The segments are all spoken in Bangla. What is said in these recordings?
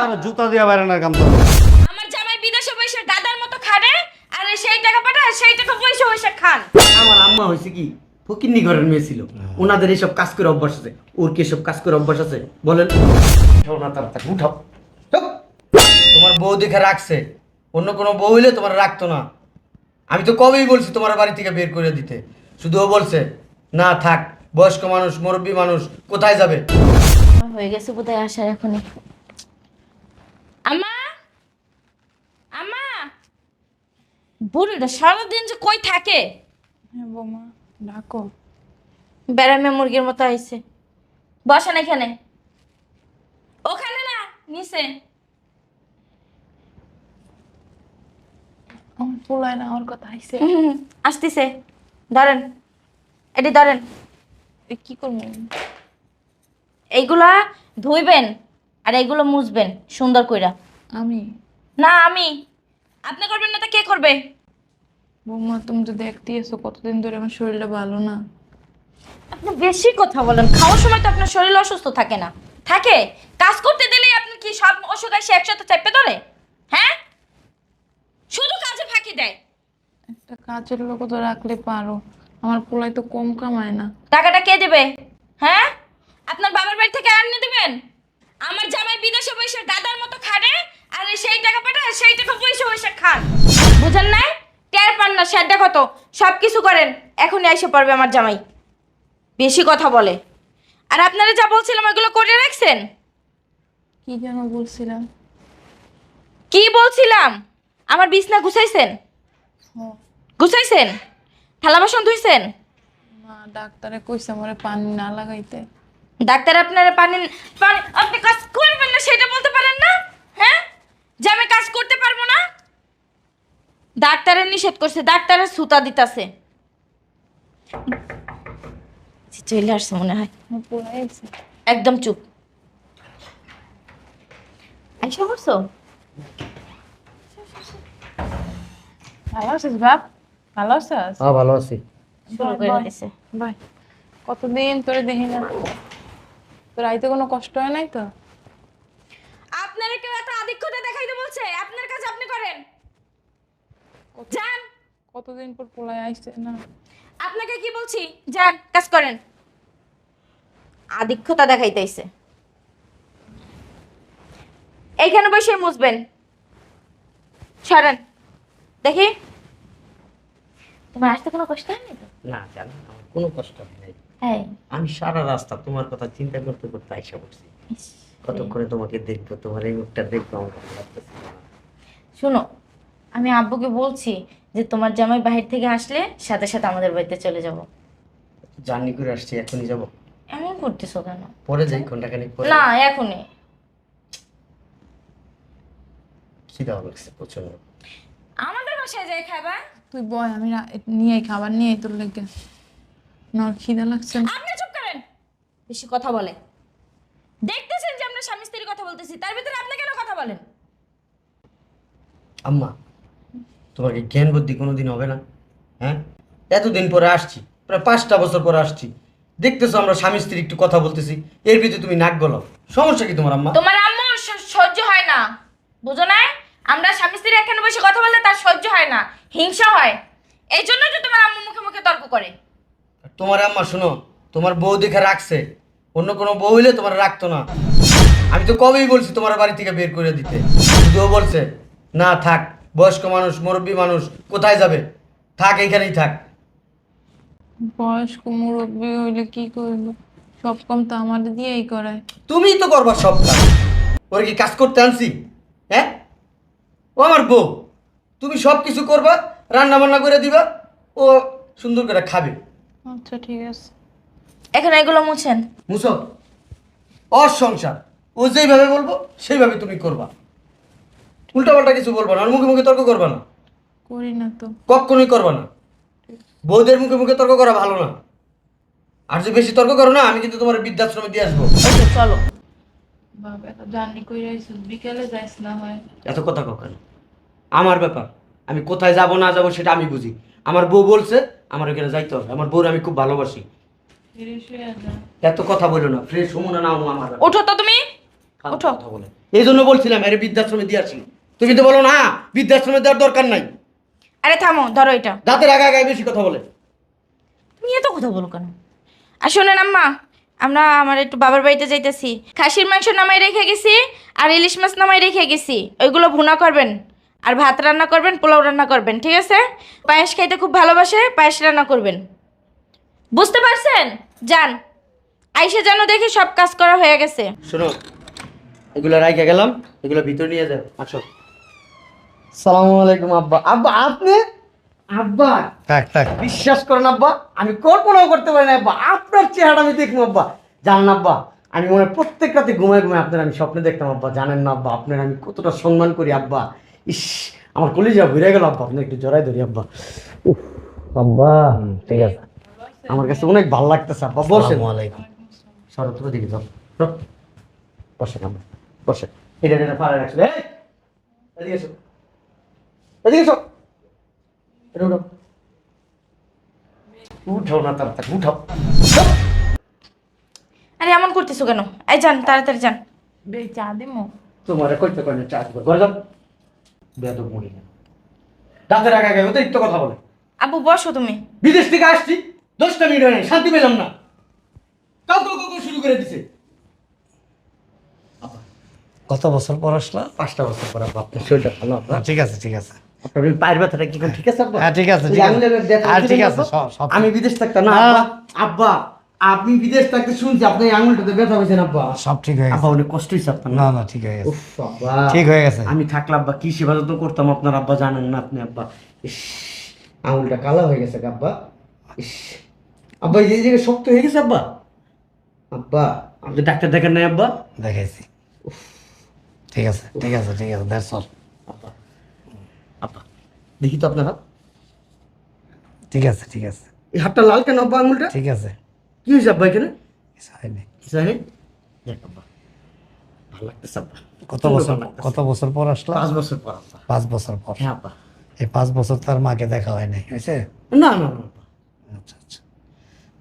আর জুতা দিয়া বাইরে না কাম আমার জামাই বিদেশে বসে দাদার মতো খাড়ে আর সেই টাকা পাঠায় সেই টাকা পয়সা পয়সা খান। আমার আম্মা হয়েছে কি? ফকিন্নি ঘরের মেয়ে ছিল। ওনাদের এইসব কাজ করে অভ্যাস আছে। ওর কি এসব কাজ করে অভ্যাস আছে? বলেন। না তাড়াতাড়ি উঠাও। উঠাও। তোমার বউ দেখে রাখছে। অন্য কোনো বউ হইলে তোমার রাখতো না। আমি তো কবেই বলছি তোমার বাড়ি থেকে বের করে দিতে। শুধু ও বলছে না থাক। বয়স্ক মানুষ মুরব্বী মানুষ কোথায় যাবে? হয়ে গেছে বোধহয় আসার এখনই। আমা আমা বুড়িটা সারাদিন যে কই থাকে? হ্যাঁ বৌমা ডাকো। বেড়ামে মুরগির মতো আইছে। বসেন এখানে। ওখানে না নিচে। আমার পোলায় না আমার কথা আসতেছে। ধরেন এটি ধরেন। কি করব? এইগুলা ধুইবেন আর এইগুলো মুছবেন সুন্দর কইরা। আমি? না আমি। আপনি করবেন না তা কে করবে? বৌমা তুমি তো দেখতে এসো কতদিন ধরে আমার শরীরটা ভালো না। আপনি বেশি কথা বলেন খাওয়ার সময় তো আপনার শরীর অসুস্থ থাকে না। থাকে কাজ করতে দিলেই আপনি কি সব অসুখ এসে একসাথে চেপে ধরে? হ্যাঁ? শুধু কাজে ফাঁকি দেয়। একটা কাজের লোক তো রাখলে পারো আমার পোলায় তো কম কামায় না। টাকাটা কে দেবে? হ্যাঁ? আপনার বাবার বাড়ি থেকে আনিয়ে দেবেন? আমার জামাই বিদেশে বসে দাদার মতো খাড়ে আর সেই টাকা পাঠায় সেই টাকা পয়সা পয়সা খান বুঝেন নাই? টের পান না সেটা কত সব কিছু করেন এখনই এসে পড়বে আমার জামাই। বেশি কথা বলে। আর আপনারা যা বলছিলাম ওইগুলো করে রাখছেন? কি যেন বলছিলাম? কি বলছিলাম? আমার বিছনা গুছাইছেন? ও, গুছাইছেন? থালা বাসন ধুইছেন? না ডাক্তারে কইছে আমারে পানি না লাগাইতে। ডাক্তার আপনারা পানি পানি আপনি কাজ করবেন না সেটা বলতে পারেন না? হ্যাঁ? যে আমি কাজ করতে পারব না? ডাক্তারের নিষেধ করছে ডাক্তারের সুতা দিতাছে। চলে আসছে মনে হয়। একদম চুপ। আইসা করছ ভালো আছিস বাপ? ভালো আছিস? হ্যাঁ ভালো আছি। শুরু করে দিছে। বাই। কতদিন তোরে দেখি না। তোর আইতে কোনো কষ্ট হয় নাই তো? আপনারা কেউ এত আধিক্যতা দেখাইতে বলছে? আপনার কাজ আপনি করেন। যান। কতদিন পর পোলায় আইছে না? আপনাকে কি বলছি? যান কাজ করেন। আধিক্যতা দেখাইতেছে এইখানে বসে মুছবেন। সরেন। দেখি। তোমার আসতে কোনো কষ্ট হয়নি তো? না জানো কোনো কষ্ট হয় নাই। হ্যাঁ আমি সারা রাস্তা তোমার কথা চিন্তা করতে করতে আইসা পড়ছি। কতক্ষণে তোমাকে দেখব তোমার এই মুখটা দেখব আমার ভালো লাগতেছে না। শোনো আমি আব্বুকে বলছি যে তোমার জামাই বাহির থেকে আসলে সাথে সাথে আমাদের বাড়িতে চলে যাব। জার্নি করে আসছি এখনই যাব। এমন করতেছো কেন? পরে যাই ঘন্টাখানিক পরে। না এখনই। খিদা লাগছে প্রচণ্ড আমাদের বাসায় যাই খাবার? তুই বয় আমি রা- নিয়ে খাবার নিয়ে তোর লেগে। না খিদা লাগছে? না। আপনি চুপ করেন। বেশি কথা বলে। দেখতেছেন যে আমরা স্বামী স্ত্রীর কথা বলতেছি তার ভিতরে আপনি কেন কথা বলেন? আম্মা তোমাকে জ্ঞান বুদ্ধি কোনোদিন হবে না হ্যাঁ? এতদিন পরে আসছি প্রায় পাঁচটা বছর পরে আসছি। দেখতেছো আমরা স্বামী স্ত্রী একটু কথা বলতেছি এর ভিতরে তুমি নাক গলাও। সমস্যা কি তোমার আম্মা? তোমার আম্মু স- সহ্য হয় না। বুঝো না আমরা স্বামী স্ত্রী এখানে বসে কথা বললে তার সহ্য হয় না হিংসা হয়। এই জন্য তো তোমার আম্মু মুখে মুখে তর্ক করে। তোমার আম্মা শোনো তোমার বউ দেখে রাখছে। অন্য কোনো বউ হইলে তোমার রাখতো না। আমি তো কবেই বলছি তোমার বাড়ি থেকে বের করে দিতে। ও বলছে না থাক বয়স্ক মানুষ মুরব্বী মানুষ কোথায় যাবে? থাক এইখানেই থাক। বয়স্ক মুরব্বী হইলে কি করব? সব কম তো আমার দিয়েই করায়। তুমিই তো করবা সব কাজ। ওর কি কাজ করতে আনছি? হ্যাঁ? ও আমার বউ। তুমি সব কিছু করবা রান্না বান্না করে দিবা ও সুন্দর করে খাবে। আচ্ছা ঠিক আছে। এখন এগুলো মুছেন। মুসো ওর সংসার ও যেইভাবে বলব সেইভাবে তুমি করবা। উল্টাপাল্টা কিছু বলবা না আর মুখে মুখে তর্ক করবা না। করি না তো। কখনোই করবা না। বউদের মুখে মুখে তর্ক করা ভালো না। আর যে বেশি তর্ক করো না আমি কিন্তু তোমার বৃদ্ধাশ্রমে দিয়ে আসব। চলো। বাবা এত জার্নি করে আইছিস বিকেলে যাইস না হয়। এত কথা কখন আমার ব্যাপার। আমি কোথায় যাব না যাব সেটা আমি বুঝি। আমার বউ বলছে আমার ওখানে যাইতে হবে। আমার বউর আমি খুব ভালোবাসি। এত কথা বলো না। ফ্রেশ হমো না আমার ওঠো তো তুমি। ফালতু ওঠো। কথা বলে? এই জন্য বলছিলাম আরে বৃদ্ধাশ্রমে দিয়ে আসি। তুমি তো বলো না বৃদ্ধাশ্রমে দেওয়ার দরকার নাই। আরে থামো ধরো এটা। দাঁতের আগে আগে বেশি কথা বলে। তুমি এত কথা বলো কেন? আর শোনেন আম্মা আমরা আমার একটু বাবার বাড়িতে যাইতেছি। খাসির মাংস নামাই রেখে গেছি আর ইলিশ মাছ নামাই রেখে গেছি। ওইগুলো ভুনা করবেন। আর ভাত রান্না করবেন পোলাও রান্না করবেন ঠিক আছে? পায়েস খাইতে খুব ভালোবাসে পায়েস রান্না করবেন। বুঝতে পারছেন? যান। আইসে যেন দেখি সব কাজ করা হয়ে গেছে। শোনো এগুলো রাইখে গেলাম এগুলো ভিতরে নিয়ে যাও আসো। সালামু আলাইকুম আব্বা। আব্বা আপনি? আব্বা থাক থাক। বিশ্বাস করেন আব্বা আমি কল্পনাও করতে পারি না আব্বা। আপনার চেহারা আমি দেখব আব্বা। জানেন আব্বা আমি মনে হয় প্রত্যেক রাতে ঘুমায় ঘুমায় আপনার আমি স্বপ্নে দেখতাম আব্বা। জানেন না আব্বা আপনার আমি কতটা সম্মান করি আব্বা। ইস আমার কলিজা ঘুরে গেল আব্বা। আপনি একটু জড়াই ধরি আব্বা। উফ, আব্বা ঠিক আছে। আমার কাছে অনেক ভালো লাগতেছে আব্বা। বসেন। সরো তুমি দিকে যাও। বসেন আব্বা। বসেন। এটা এটা পাড়ে রাখছো। এই এদিকে এসো। এদিকে এসো। এটা না তাড়াতাড়ি উঠো আরে এমন করতেছো কেন? এই যান তাড়াতাড়ি যান। বে চা দিমু তোমার কইতে চাষ করে ঘরে যাও। না অতিরিক্ত কথা বলে। আব্বু বসো তুমি। বিদেশ থেকে আসছি দশটা মিনিট হয় নাই, শান্তি পেলাম না। কাউ কাউ শুরু করে দিছে। কত বছর পর আসলা? পাঁচটা বছর পর আপনার শরীরটা ভালো আপনার হ্যাঁ, ঠিক আছে ঠিক আছে। আপনার ওই পায়ের ব্যথাটা কি ঠিক আছে হ্যাঁ, ঠিক আছে, ঠিক আছে। হ্যাঁ, ঠিক আছে? সব- সব- আমি বিদেশ থাকতাম না না। আব্বা আব্বা। আপনি বিদেশ থাকতে শুনছি আপনি এই আঙুলটাতে ব্যথা হয়েছেন আব্বা? সব ঠিক হয়ে আব্বা গেছে অনেক কষ্ট হয়েছে আপনার। না না ঠিক হয়ে গেছে। ঠিক হয়ে গেছে। আমি থাকলে আব্বা কি সেবা যত্ন করতাম আপনার আব্বা জানেন না আপনি আব্বা? ইস আঙুলটা কালা হয়ে গেছে আব্বা। ইস আব্বা এই এই জায়গায় শক্ত হয়ে গেছে আব্বা। আব্বা আপনি ডাক্তার দেখেন নাই আব্বা? দেখাইছি ঠিক আছে ঠিক আছে ঠিক আছে দ্যাটস অল আব্বা আব্বা দেখি তো আপনার হাত। ঠিক আছে ঠিক আছে। এই হাতটা লাল কেন আব্বা আঙুলটা? ঠিক আছে। কি হয়েছে আব্বা এখানে? কিছু হয়নি কিছু হয়নি দেখ আব্বা ভালো লাগতেছে আব্বা। কত বছর কত বছর পর আসলা? পাঁচ বছর পর আব্বা পাঁচ বছর পর? হ্যাঁ আব্বা। এই পাঁচ বছর তার মাকে দেখা হয় নাই হয়েছে? না না না আচ্ছা আচ্ছা।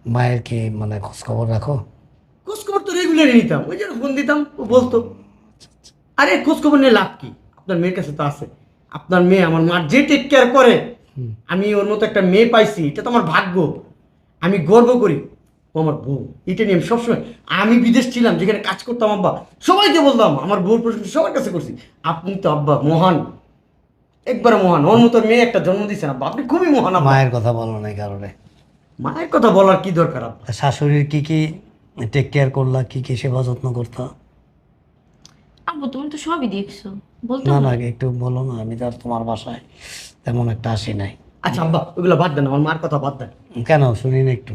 মায়ের কি মানে খোঁজ খবর রাখো? খোঁজ খবর তো রেগুলারই নিতাম। ওই জন্য ফোন দিতাম ও বলতো। আরে খোঁজ খবর নিয়ে লাভ কি? আপনার মেয়ের কাছে তো আছে। আপনার মেয়ে আমার মার যে টেক কেয়ার করে আমি ওর মতো একটা মেয়ে পাইছি এটা তো আমার ভাগ্য। আমি গর্ব করি। আমার বউ। এটা নিয়ে আমি সবসময় আমি বিদেশ ছিলাম যেখানে কাজ করতাম আব্বা। সবাইকে বলতাম আমার বউর প্রশংসা সবার কাছে করছি। আপনি তো আব্বা মহান। একবারে মহান। ওর মতো মেয়ে একটা জন্ম দিয়েছেন আব্বা। আপনি খুবই মহান মায়ের কথা বলো না এই কারণে। মায়ের কথা বলার কি দরকার আব্বা? শাশুড়ির কি কি টেক কেয়ার করলা কি কি সেবা যত্ন করতা? আব্বু তুমি তো সবই দেখছ। বলতো না। না একটু বলো না আমি তো আর তোমার বাসায় তেমন একটা আসি নাই। আচ্ছা আব্বা ওগুলো বাদ দেন আমার মার কথা বাদ দেন। কেন? শুনি না একটু।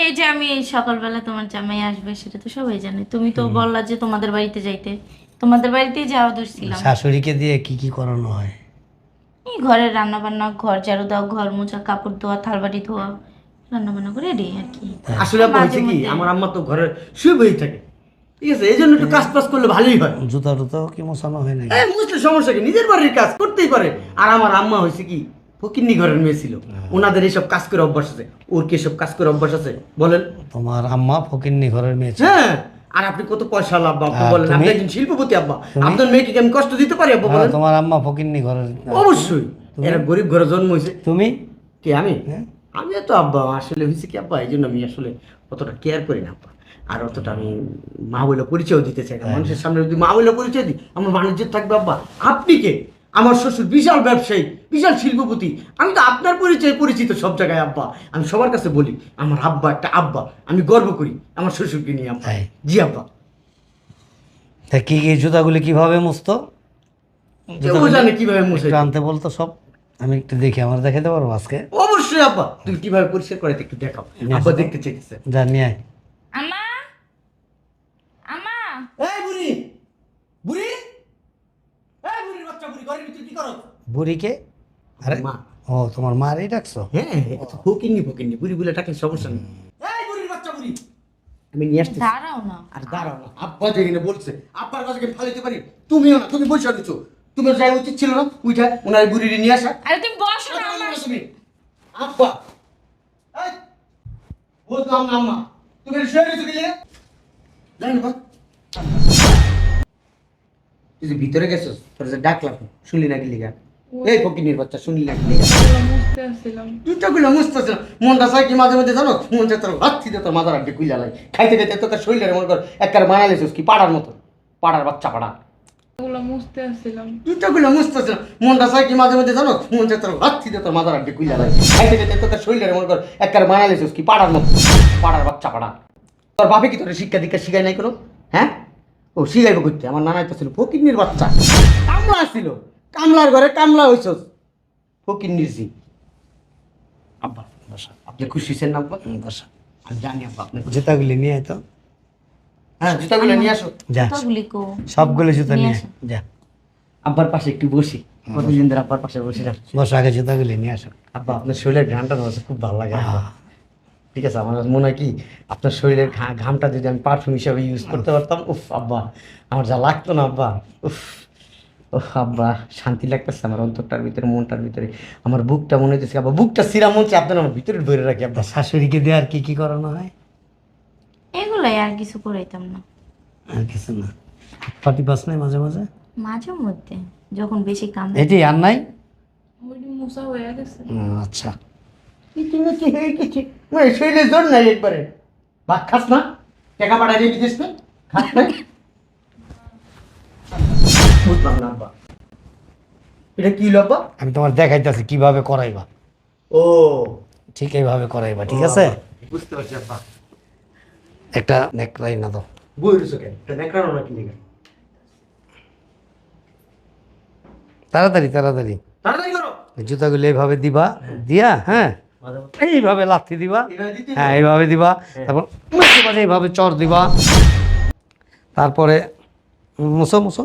এই যে আমি সকালবেলা তোমার জামাই আসবে সেটা তো সবাই জানে। তুমি তো বললা যে তোমাদের বাড়িতে যাইতে। তোমাদের বাড়িতেই যাওয়া দূরছিলাম শাশুড়িকে দিয়ে কি কি করানো হয়? এই ঘরের রান্না বান্না ঘর ঝাড়ু দাও ঘর মোছা কাপড় ধোয়া থালবাটি ধোয়া রান্না বান্না করে রেডি আর কি। আসলে আব্বা হয়েছে কি আমার আম্মা তো ঘরে শুয়ে বই থাকে। ঠিক আছে এই জন্য একটু কাজ টাজ করলে ভালোই হয়। জুতা টুতাও কি মোছানো হয় নাকি? এই মুসলে সমস্যা কি? নিজের বাড়ির কাজ করতেই পারে। আর আমার আম্মা হয়েছে কি ফকিন্নি ঘরের মেয়ে ছিল। ওনাদের এইসব কাজ করে অভ্যাস আছে। ওর কি এসব কাজ করে অভ্যাস আছে? বলেন। তোমার আম্মা ফকিন্নি ঘরের মেয়ে হ্যাঁ। আর আপনি কত পয়সা লাভ আব্বা আর বলেন আপনি একজন শিল্পপতি আব্বা। আপনার মেয়েকে আমি কষ্ট দিতে পারি আব্বা হ্যাঁ, বলেন? তোমার আম্মা ফকিন্নি ঘরের অবশ্যই। এরা গরিব ঘরে জন্ম হয়েছে। তুমি? কে আমি? হ্যাঁ। আমি তো আব্বা আসলে হয়েছে কি আব্বা এই জন্য আমি আসলে অতটা কেয়ার করি না আব্বা। আর অতটা আমি মা বলে পরিচয় দিতে চাই না। হ্যাঁ। মানুষের সামনে যদি মা বলে পরিচয় দিই আমার বাণিজ্য থাকবে আব্বা। আপনি কে? আমার শ্বশুর বিশাল ব্যবসায়ী বিশাল শিল্পপতি। আমি তো আপনার পরিচয় পরিচিত সব জায়গায় আব্বা। আমি সবার কাছে বলি আমার আব্বা একটা আব্বা আমি গর্ব করি আমার শ্বশুরকে নিয়ে আব্বা। জি আব্বা। তা কি কি জুতাগুলি কীভাবে মুছতো? কেউ জানে কীভাবে মুছে। আনতে বলতো সব। আমি একটু দেখি আমার দেখাতে পারব আজকে? অবশ্যই আব্বা। তুই কীভাবে পরিষ্কার করে একটু দেখাও। আব্বা দেখতে চেয়েছে যা নিয়ে আয়। আমা আমা এই বুড়ি বুড়ি এই বুড়ির বাচ্চা বুড়ি ঘরের ভিতরে কি করো বুড়িকে? আরে মা। ও তোমার মারই ডাকছো? হ্যাঁ ফকিনি ফকিনি বুড়ি বুড়ি টাকা সমস্যা নেই। এই বুড়ির বাচ্চা বুড়ি। আমি নিয়ে আসতেছি। দাঁড়াও না। আর দাঁড়াও না। আব্বা যেখানে বলছে আব্বার কাছে ফালিতে পারি। তুমিও না তুমি বসে দিচ্ছ তুমি যাই উচিত ছিল না উঠা ওনার বুড়ির নিয়ে আসা। আরে তুমি বসো না আমার তুমি। আব্বা। এই, বুঝলাম না আম্মা তুমি শুয়ে গেছো গেলে জানি না তুই যে ভিতরে গেছিস তোর যে ডাকলাম শুনলি না গেলি গা এই ফকিনির বাচ্চা শুনলি না গেলি গা ওগুলো আসছিলাম। মুছতেছিল মনটা চাই কি মাঝে মাঝে জানো? মন চাই তোর হাত থেকে তোর মাথার আড্ডি কুইলা লাগে খাইতে খাইতে তোর শরীরের মনে কর একবার কি পাড়ার মতো। পাড়ার বাচ্চা পাড়া। ওগুলো মুছতে আসছিলাম। জুতাগুলো মুছতেছিল মনটা চাই কি মাঝে মাঝে জানো? মন চাই তোর হাত থেকে তোর মাথার আড্ডি কুইলা লাগে খাইতে খাইতে তোর শরীরের মনে কর একবার কি পাড়ার মতো। পাড়ার বাচ্চা পাড়া। তোর বাপে কি তোর শিক্ষা দীক্ষা শিখায় নাই কোনো? হ্যাঁ? ও শিখাইব করতে আমার নানাই তো ছিল ফকিন্নির বাচ্চা। কামলা ছিল। কামলার ঘরে কামলা হইছস। ফকিন্নির জি আব্বা বসা আপনি খুশি হয়েছেন না আব্বা? বসা। আমি জানি আব্বা আপনি জুতাগুলি নিয়ে আয় তো। হ্যাঁ জুতাগুলো নিয়ে আসো। যা। সবগুলো জুতা নিয়ে। যা। আব্বার পাশে একটু বসি। কতদিন ধরে আব্বার পাশে বসি না বসো আগে জুতাগুলি নিয়ে আসো। আব্বা আপনার শরীরের ঘামটা আমার কাছে খুব ভালো লাগে। ঠিক আছে আমার মনে হয় কি আপনার শরীরের ঘা- ঘামটা যদি আমি পারফিউম হিসাবে ইউজ করতে পারতাম উফ আব্বা আমার যা লাগতো না আব্বা উফ। উফ আব্বা শান্তি লাগতেছে আমার অন্তরটার ভিতরে মনটার ভিতরে। আমার বুকটা মনে হচ্ছে আব্বা বুকটা সিরা মন চাই আপনার আমার ভিতরে ধরে রাখি আব্বা। তা শাশুড়িকে দিয়ে আর কি কি করানো হয়? এগুলাই আর কিছু করাইতাম না। আর কিছু না। পাটি পাস নাই মাঝে মাঝে? মাঝে মধ্যে যখন বেশি কাম এটি আর নাই? মুছা হয়ে গেছে। আচ্ছা। কিছু না কি হয়ে গেছে? মানে শরীরের জোর নাই একবারে। ভাত খাস না? টাকা পাঠাই দিয়ে দিস না? খাস না? বুঝলাম না আব্বা। এটা কি হলো আব্বা? আমি তোমার দেখাইতেছি কীভাবে করাইবা। ও। ঠিক এইভাবে করাইবা ঠিক আছে? বুঝতে পারছি আব্বা। একটা নেকলাই না রয়েছে কেন? এটা নেকড়ানো না কি লেগে তাড়াতাড়ি তাড়াতাড়ি। তাড়াতাড়ি করো। জুতাগুলো এইভাবে দিবা দিয়া হ্যাঁ? মাঝে মাঝে এইভাবে লাথি দিবা। হ্যাঁ এইভাবে দিবা। তারপর মাঝে মাঝে এইভাবে চর দিবা। তারপরে মুছো হুম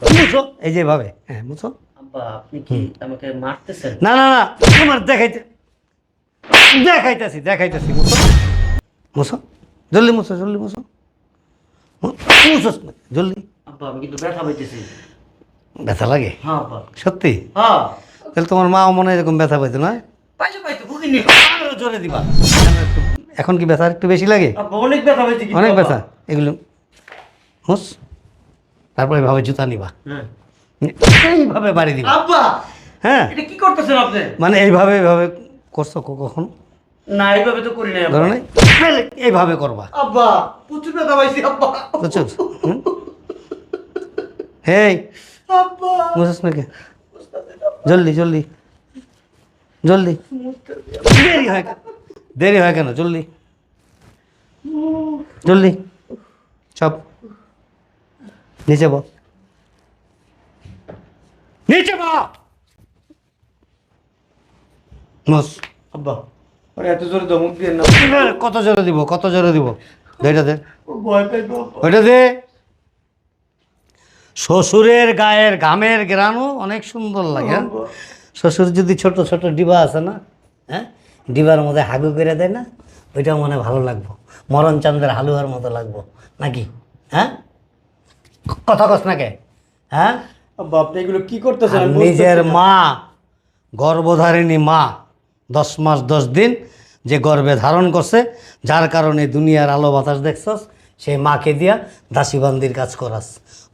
মুছো। এই যে এইভাবে হ্যাঁ মুছো। আপনি কি আমাকে মারতেছেন? না না না তোমার দেখাইতে দেখাইতেছি দেখাইতেছি মুছো। মুছো। জলদি মুছো জলদি মুছো। মুছো জলদি। আব্বা আমি কিন্তু ব্যথা পাইতেছি। ব্যথা লাগে? হ্যাঁ আব্বা। সত্যি? হ্যাঁ। তাহলে তোমার মা মনে এরকম ব্যথা পাইতো না পাইছো পাইছো ভুগিনি আরও জোরে দিবা। এখন কি ব্যথা একটু বেশি লাগে? অনেক ব্যথা অনেক ব্যথা। এগুলো হুস তারপরে এভাবে জুতা নিবা। হ্যাঁ। এইভাবে বাড়ি দিবা। আব্বা! হ্যাঁ। এটা কি করতেছেন আপনি? মানে এইভাবে এইভাবে করছ কখন? না এইভাবে তো করি নাই ধরো এইভাবে করবা। আব্বা প্রচুর ব্যথা পাইছি আব্বা। বুঝছ হেই আব্বা। জলদি জলদি। জলদি। দেরি হয় দেরি হয় কেন? জলদি। জলদি। সব নিচে বল নিচে বল বস। আব্বা আরে এত জোরে ধমক দিয়ে না। কত জোরে দিব কত জোরে দিব? এটা দে। ওইটা দে। শ্বশুরের গায়ের ঘামের গ্রানও অনেক সুন্দর লাগে হ্যাঁ? শ্বশুর যদি ছোট ছোট ডিবা আছে না হ্যাঁ? ডিবার মধ্যে হাগু করে দেয় না ওইটা মনে ভালো লাগবো। মরণ চান্দের হালুয়ার মতো লাগবো নাকি? হ্যাঁ? কথা কস না কে হ্যাঁ আপনি এগুলো কি করতেছেন? নিজের মা গর্ভধারিণী মা দশ মাস দশ দিন যে গর্বে ধারণ করছে যার কারণে দুনিয়ার আলো বাতাস দেখছস সেই মাকে দিয়া দাসীবান্দির কাজ করাস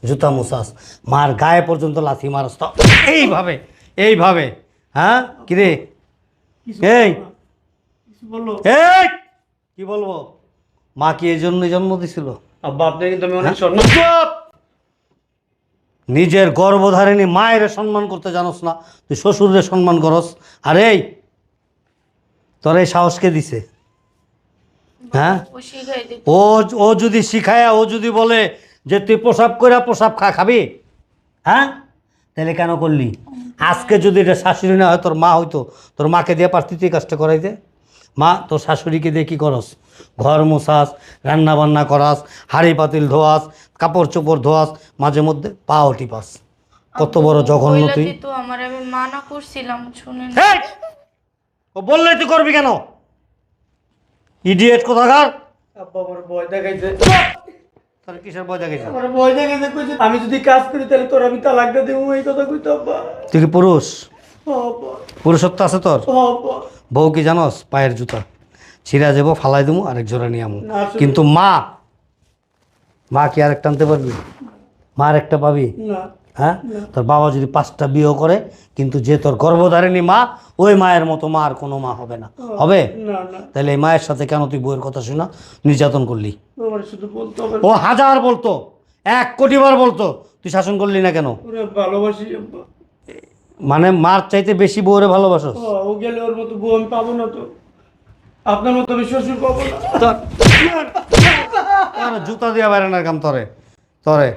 জুতা মুসাস মার গায়ে পর্যন্ত লাথি মারস। তো এইভাবে এইভাবে হ্যাঁ? কিরে এই! এই! কি বলব? মা কি এই জন্যই জন্ম দিছিল? আব্বা আপনি কিন্তু আমি অনেক হ্যাঁ? নিজের গর্ভধারিণী মায়ের সম্মান করতে জানোস না। তুই শ্বশুরের সম্মান করস। আর এই, তোর এই সাহসকে দিছে? হ্যাঁ? ও ও যদি শিখায়, ও যদি বলে যে তুই প্রসাব করে প্রসাব খা, খাবি? হ্যাঁ? তাহলে কেন করলি? আজকে যদি এটা শাশুড়ি না হয়, তোর মা হইতো, তোর মাকে দিয়ে পারতি তুই কাজটা করাইতে? মা তোর শাশুড়িকে দিয়ে কী করস? ঘর মোছাস রান্নাবান্না করাস হাড়ি পাতিল ধোয়াস কাপড় চোপড় ধোয়াস মাঝে মধ্যে পাও টিপাস। কত বড় জঘন্য তুই। তো আমার আমি মানা করছিলাম শুনেন। ও বললে তুই করবি কেন? ইডিয়েট কোথাকার? আব্বা আমার ভয় দেখাইছে। তোর কিসের বই দেখেছ আমার ভয় দেখাইছে কইছে আমি যদি কাজ করি তাহলে তোর আমি তালাক দিয়ে দেবো এই কথা কইতো আব্বা। তুই কি পুরুষ? পুরুষত্ব আছে তোর? আব্বা। বউ কি জানোস পায়ের জুতা। ছিঁড়া যাব ফালাই দেবো আরেক জোড়া নিয়ে আমু। কিন্তু মা মা কি আরেকটা আনতে পারবি? মা আরেকটা পাবি? হ্যাঁ? তোর বাবা যদি পাঁচটা বিয়ে করে কিন্তু যে তোর গর্ভধারিণী মা ওই মায়ের মতো মা আর কোনো মা হবে না। হবে? তাহলে এই মায়ের সাথে কেন তুই বইয়ের কথা শোনা? নির্যাতন করলি। ও হাজার বলতো এক কোটি বার বলতো তুই শাসন করলি না কেন? ভালোবাসি। মানে মার চাইতে বেশি বউরে ভালোবাসো? ও, গেলে ওর মতো বউ আমি পাবো না তো। আপনার মতো আমি শ্বশুর পাবো না। জুতা দিয়া বেড়ানোর কাম তরে। তরে।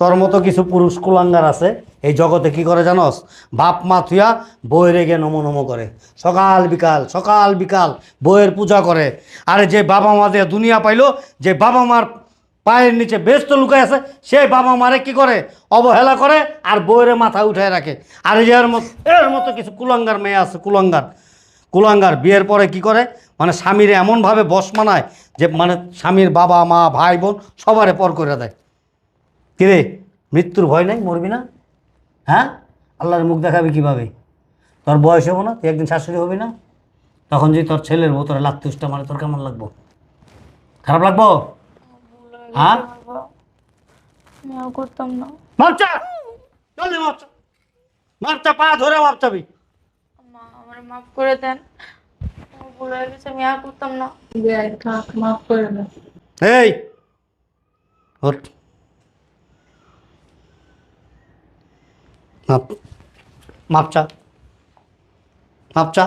তোর মতো কিছু পুরুষ কুলাঙ্গার আছে। এই জগতে কি করে জানস? বাপ মা থুয়া বইয়ের গে নমো নমো করে। সকাল বিকাল সকাল বিকাল বইয়ের পূজা করে। আরে যে বাবা মা দিয়ে দুনিয়া পাইলো যে বাবা মার পায়ের নিচে বেস্ত লুকায় আছে, সেই বাবা মারে কি করে? অবহেলা করে আর বইয়ের মাথা উঠায় রাখে। আর এই যে এর মতো এর মতো কিছু কুলাঙ্গার মেয়ে আছে, কুলাঙ্গার। কুলাঙ্গার বিয়ের পরে কি করে? মানে স্বামীর এমনভাবে বস মানায় যে মানে স্বামীর বাবা, মা, ভাই, বোন সবারে পর করে দেয়। কিরে মৃত্যুর ভয় নাই? মরবি না? হ্যাঁ? আল্লাহর মুখ দেখাবি কীভাবে? তোর বয়স হব না, তুই একদিন শাশুড়ি হবি না? তখন যদি তোর ছেলের বউ তোরা লাগতে মানে তোর কেমন লাগবো? খারাপ লাগবো? হ্যাঁ? করতাম না। মাপচা চল মাপচা মাপচা পা ধরে মাপচাবি মা আমার মাফ করে দেন। ভুল হয়ে গেছে আমি আর করতাম না। মাফ করে এই ওঠ। মাপ মাপচা। মাপচা।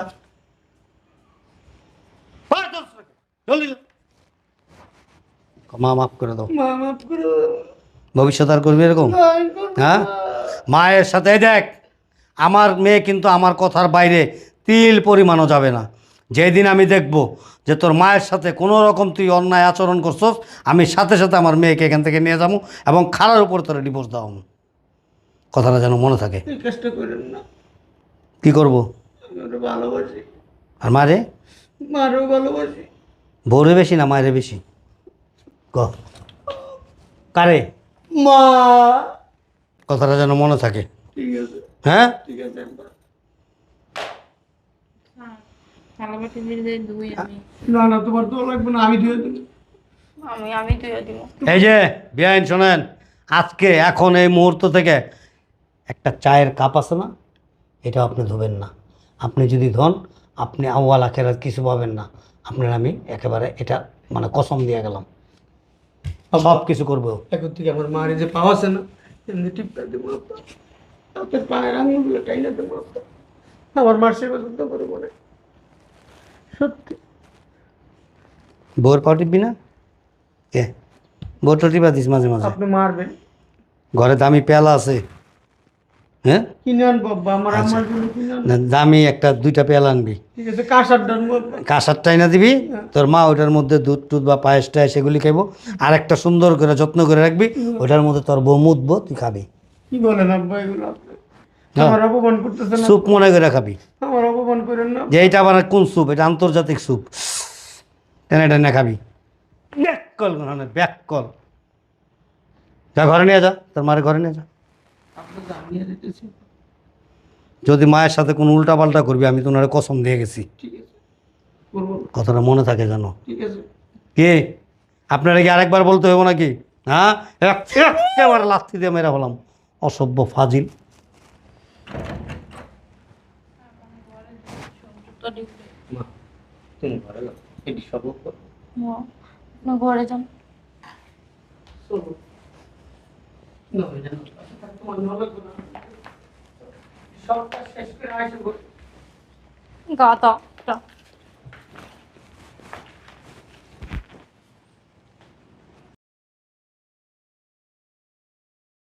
জলদি। মা মাফ করে দাও। মা মাফ করে। দাও। ভবিষ্যৎ আর করবি এরকম? হ্যাঁ? মায়ের সাথে দেখ আমার মেয়ে কিন্তু আমার কথার বাইরে তিল পরিমাণও যাবে না। যেদিন আমি দেখব যে তোর মায়ের সাথে কোনো রকম তুই অন্যায় আচরণ করছস আমি সাথে সাথে আমার মেয়েকে এখান থেকে নিয়ে যাব এবং খারার উপর তোর ডিভোর্স দাও কথাটা যেন মনে থাকে। কি করব? ভালোবাসি। আর মারে মারও ভালোবাসি। বউরে বেশি না মায়ের বেশি? ক। কারে? মা। কথাটা যেন মনে থাকে। ঠিক আছে। হ্যাঁ? ঠিক আছে আমি। না না তোমার তো লাগবে না আমি ধুয়ে দেবো। আমি আমি তুই দিব। এই যে বিআইন শোনেন আজকে এখন এই মুহূর্ত থেকে একটা চায়ের কাপ আছে না? এটা আপনি ধোবেন না। আপনি যদি ধন আপনি আওয়াল আখেরাত কিছু পাবেন না। আপনার আমি একেবারে এটা মানে কসম দিয়ে গেলাম। সব কিছু করব। এখন থেকে আমার মার যে পাওয়া আছে না এমনি টিপটা দেবো হাতের পায়ের আঙুলগুলো টাইনা দেবো আমার মার সেবা যত্ন করব না সত্যি। বোর পাও টিপবি না? কে? বউটা টিপা দিস মাঝে মাঝে। আপনি মারবেন। ঘরে দামি পেলা আছে। হ্যাঁ? কিনে কিনে না, দামি একটা দুইটা পেয়ালা আনবি। কাঁসার ডানবো কাঁসারটাই না দিবি তোর মা ওটার মধ্যে দুধ টুধ বা পায়েস টায়েস সেগুলি খাইবো। আর একটা সুন্দর করে যত্ন করে রাখবি ওটার মধ্যে তোর বউ মুতবো তুই খাবি। কি বলেন আব্বা এগুলো? হ্যাঁ। আমার অপমান করতেছেন স্যুপ মনে করে খাবি। আমার অপমান করেন না যে এইটা আবার কোন স্যুপ এটা আন্তর্জাতিক স্যুপ টেনে টেনে খাবি। ব্যাককল মানে ব্যাককল। যা ঘরে নিয়ে যা তোর মায়ের ঘরে নিয়ে যা। যদি মায়ের সাথে কোনো উল্টা পাল্টা করবি আমি তোমার কসম দিয়ে গেছি। ঠিক আছে। করব না। কথাটা মনে থাকে জানো কে? আপনারা কি আরেকবার বলতে হবে নাকি? হ্যাঁ? এক- একেবারে লাথি দিয়ে মেরা হলাম অসভ্য ফাজিল। ঘরে যান। গাতা